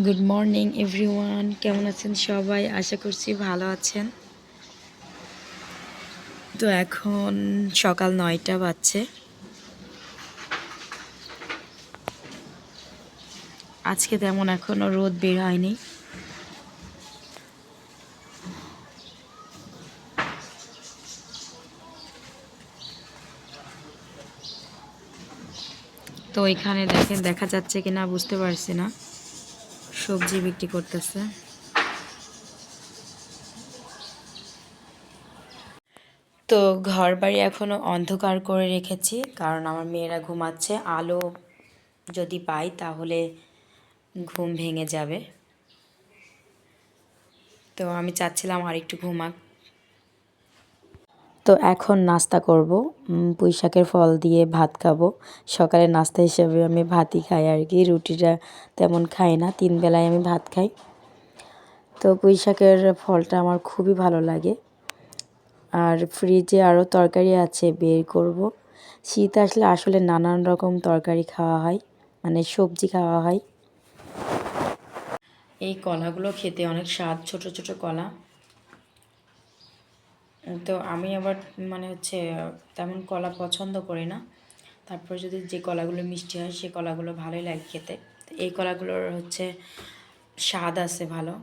Good morning everyone কেমন আছেন সবাই? আশা করছি ভালো আছেন। তো এখন সকাল নয়টা বাজছে। আজকে তেমন এখনও রোদ বের হয়নি। তো এখানে দেখেন, দেখা যাচ্ছে কিনা বুঝতে পারছি না। সবজি বিক্রি করতেছে। তো ঘর বাড়ি এখনও অন্ধকার করে রেখেছি, কারণ আমার মেয়েরা ঘুমাচ্ছে। আলো যদি পাই তাহলে ঘুম ভেঙে যাবে। তো আমি চাচ্ছিলাম আর একটু ঘুমাক। তো এখন নাস্তা করব। উম, পুঁই শাকের ফল দিয়ে ভাত খাব। সকালে নাস্তা হিসেবে আমি ভাতই খাই আর কি রুটিটা তেমন খাই না তিন বেলায় আমি ভাত খাই। তো পুঁই শাকের ফলটা আমার খুবই ভালো লাগে। আর ফ্রিজে আরও তরকারি আছে বের করব। শীত আসলে আসলে নানান রকম তরকারি খাওয়া হয় মানে সবজি খাওয়া হয়। এই কলাগুলো খেতে অনেক স্বাদ ছোট ছোট কলা। তো আমি আবার মানে হচ্ছে, তেমন কলা পছন্দ করি না। তারপরে যদি যে কলাগুলো মিষ্টি হয়, সে কলাগুলো ভালোই লাগে খেতে। এই কলাগুলোর হচ্ছে স্বাদ আছে ভালো।